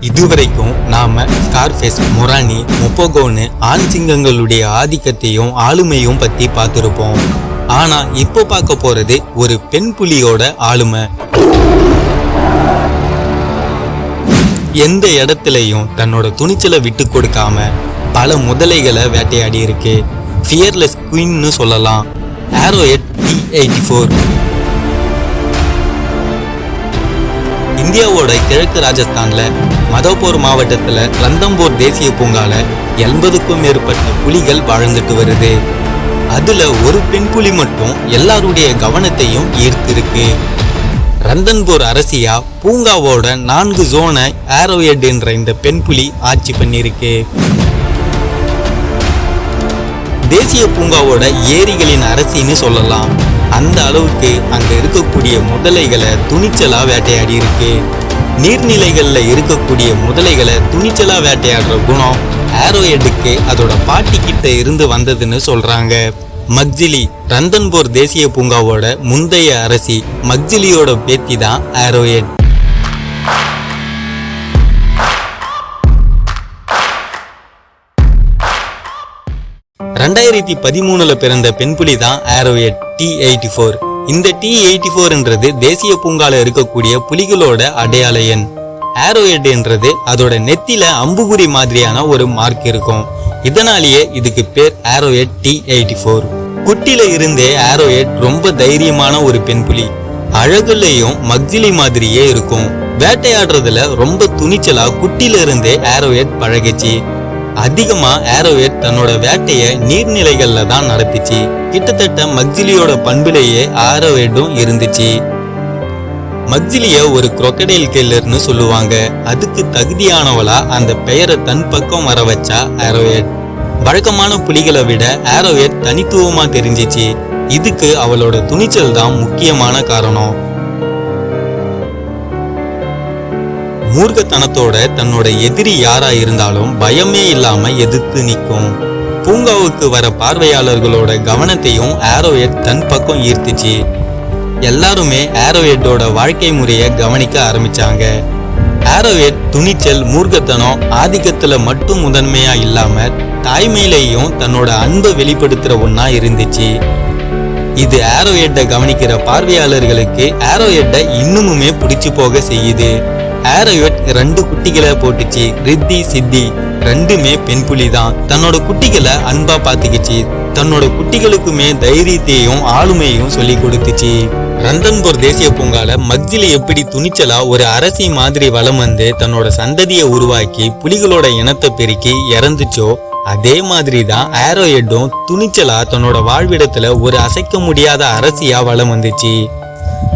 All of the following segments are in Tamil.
இதுவரைக்கும் நாம ஸ்கார்ஃபேஸ் மொரானி மொப்போகோன்னு ஆண் சிங்கங்களுடைய ஆதிக்கத்தையும் ஆளுமையும் பத்தி பார்த்துருப்போம். ஆனா இப்போ பார்க்க போறது ஒரு பெண் புலியோட ஆளுமை. எந்த இடத்துலையும் தன்னோட துணிச்சலை விட்டு கொடுக்காம பல முதலைகளை வேட்டையாடி இருக்கு. ஃபியர்லெஸ் குயின்னு சொல்லலாம். ஆரோஎட் டி எயிட்டி ஃபோர் இந்தியாவோட கிழக்கு ராஜஸ்தான்ல மதோபூர் மாவட்டத்தில் ரந்தம்பூர் தேசிய பூங்கால எண்பதுக்கும் மேற்பட்ட புலிகள் வாழ்ந்துட்டு வருது. அதுல ஒரு பெண் புலி மட்டும் எல்லாருடைய கவனத்தையும் ஈர்த்திருக்கு. ரந்தன்பூர் அரசியா பூங்காவோட நான்கு ஜோனை ஆரோயட் என்ற இந்த பெண் புலி ஆட்சி பண்ணியிருக்கு. தேசிய பூங்காவோட ஏரிகளின் அரசின்னு சொல்லலாம். அந்த அளவுக்கு அங்க இருக்கக்கூடிய முதலைகளை துணிச்சலா வேட்டையாடி இருக்கு நீர்நிலைகளில் இருக்கக்கூடிய முதலைகளை துணிச்சலா வேட்டையாடுற குணம் ஆரோயடுக்கு அதோட பாட்டி கிட்ட இருந்து வந்ததுன்னு சொல்றாங்க. மக்ஜிலி ரந்தன்போர் தேசிய பூங்காவோட முந்தைய அரசி மக்ஜிலியோட பேத்தி தான் ஆரோயட் ரெண்டாயிரத்தி பதிமூணுல பிறந்த பெண்புலி தான் ஆரோயட் டி எயிட்டி ஃபோர் இந்த டி எயிட்டி ஃபோர்ன்றது தேசிய பூங்கால இருக்கக்கூடிய புலிகளோட அடையாள எண். ஆரோயட் என்றது அதோட நெத்தில அம்புகுறி மாதிரியான ஒரு மார்க் இருக்கும். இதனாலேயே இதுக்கு பேர் ஆரோயட் டி எயிட்டி ஃபோர் குட்டில இருந்தே ஆரோயட் ரொம்ப தைரியமான ஒரு பெண் புலி அழகுலையும் மக்ஜிலி மாதிரியே இருக்கும். வேட்டையாடுறதுல ரொம்ப துணிச்சலா குட்டில இருந்தே ஆரோயட் பழகிச்சு. அதிகமா ஆரோவேட் தன்னோட வேட்டைய நீர்நிலைகள்ல தான் நடத்திச்சு. கிட்டத்தட்ட மக்ஜிலியோட பண்புலேயே ஆரோவேட்டும் இருந்துச்சு. மக்ஜிலிய ஒரு குரொக்கடைல் கில்லர்னு சொல்லுவாங்க. அதுக்கு தகுதியானவளா அந்த பெயரை தன் பக்கம் வர வச்சா ஆரோவேட் வழக்கமான புலிகளை விட ஆரோவேட் தனித்துவமா தெரிஞ்சிச்சு. இதுக்கு அவளோட துணிச்சல் தான் முக்கியமான காரணம். மூர்க்கத்தனத்தோட தன்னோட எதிரி யாரா இருந்தாலும் பயமே இல்லாம எதிர்த்து நிற்கும். பூங்காவுக்கு வர பார்வையாளர்களோட கவனத்தையும் ஆரோயட் தன் பக்கம் ஈர்த்துச்சு. எல்லாருமே ஆரோயட்டோட வாழ்க்கை முறையை கவனிக்க ஆரம்பிச்சாங்க. ஆரோயட் துணிச்சல் மூர்க்கத்தனம் ஆதிக்கத்துல மட்டும் முதன்மையா இல்லாம தாய்மையிலையும் தன்னோட அன்பை வெளிப்படுத்துற ஒன்னா இருந்துச்சு. இது ஆரோயட்டை கவனிக்கிற பார்வையாளர்களுக்கு ஆரோயட்டை இன்னுமுமே பிடிச்சு போக செய்யுது. ஆரோயட் ரெண்டு குட்டிகளை போட்டுச்சு. ரித்தி சித்தி ரெண்டுமே பெண் புலி தான். தன்னோட குட்டிகளை அன்பா பாத்துக்கிச்சு. தன்னோட குட்டிகளுக்குமே தைரியத்தையும் ஆளுமையும் சொல்லி கொடுத்துச்சு. ரந்தன்பூர் தேசிய பூங்கால மக்ஜில எப்படி துணிச்சலா ஒரு அரசி மாதிரி வலம் வந்து தன்னோட சந்ததியை உருவாக்கி புலிகளோட இனத்தை பெருக்கி இறந்துச்சோ அதே மாதிரி தான் ஆரோயட்டும் துணிச்சலா தன்னோட வாழ்விடத்துல ஒரு அசைக்க முடியாத அரசியா வளம் வந்துச்சு.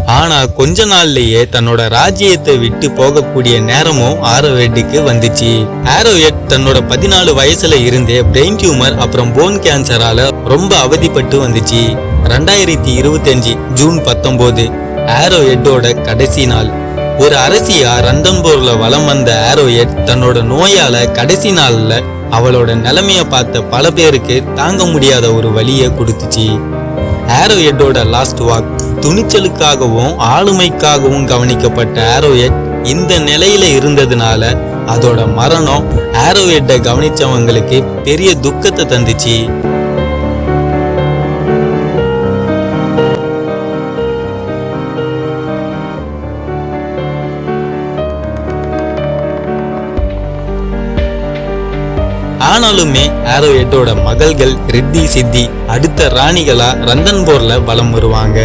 ஆனா கொஞ்ச நாள்லயே தன்னோட ராஜ்யத்தை விட்டு போகக்கூடிய நேரமும் ஆரோயட்டுக்கு வந்துச்சு. ஆரோயட் தன்னோட பதினாலு வயசுல இருந்தே பிரெயின் டியூமர் அப்புறம் போன் கேன்சரால ரொம்ப அவதிப்பட்டு வந்துச்சு. ரெண்டாயிரத்தி இருபத்தஞ்சு ஜூன் பத்தொன்பது ஆரோயட்டோட கடைசி நாள். ஒரு அரசியா ரந்தன்பூர்ல வலம் வந்த ஆரோயட் தன்னோட நோயால கடைசி நாள்ல அவளோட நிலைமைய பார்த்த பல பேருக்கு தாங்க முடியாத ஒரு வழியை கொடுத்துச்சு. ஆரோயட்டோட லாஸ்ட் வாக் துணிச்சலுக்காகவும் ஆளுமைக்காகவும் கவனிக்கப்பட்ட ஆரோயட் இந்த நிலையில இருந்ததுனால அதோட மரணம் ஆரோயட்டை கவனிச்சவங்களுக்கு பெரிய துக்கத்தை தந்துச்சு. ஆனாலுமே ஆரோயட்டோட மகள்கள் ரித்தி சித்தி அடுத்த ராணிகளா ரந்தன்போர்ல வலம் வருவாங்க.